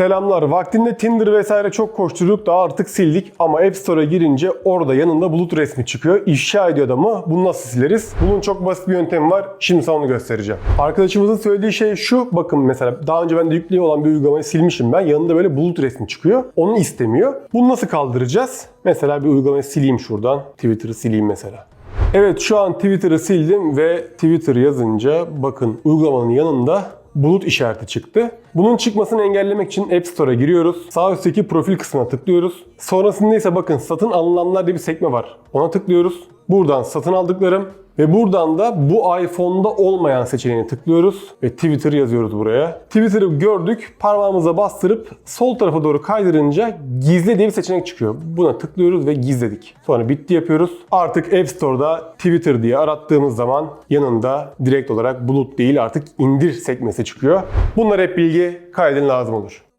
Selamlar. Vaktinde Tinder vesaire çok koşturduk da artık sildik ama App Store'a girince orada yanında bulut resmi çıkıyor. İfşa ediyor adamı. Bunu nasıl sileriz? Bunun çok basit bir yöntemi var. Şimdi sana onu göstereceğim. Arkadaşımızın söylediği şey şu. Bakın mesela daha önce ben de yüklü olan bir uygulamayı silmişim ben. Yanında böyle bulut resmi çıkıyor. Onu istemiyor. Bunu nasıl kaldıracağız? Mesela bir uygulamayı sileyim şuradan. Twitter'ı sileyim mesela. Evet şu an Twitter'ı sildim ve Twitter yazınca bakın uygulamanın yanında bulut işareti çıktı. Bunun çıkmasını engellemek için App Store'a giriyoruz. Sağ üstteki profil kısmına tıklıyoruz. Sonrasında ise bakın satın alınanlar diye bir sekme var. Ona tıklıyoruz. Buradan satın aldıklarım ve buradan da bu iPhone'da olmayan seçeneğini tıklıyoruz ve Twitter yazıyoruz buraya. Twitter'ı gördük. Parmağımıza bastırıp sol tarafa doğru kaydırınca gizle diye bir seçenek çıkıyor. Buna tıklıyoruz ve gizledik. Sonra bitti yapıyoruz. Artık App Store'da Twitter diye arattığımız zaman yanında direkt olarak bulut değil artık indir sekmesi çıkıyor. Bunlar hep bilgi kaydın lazım olur.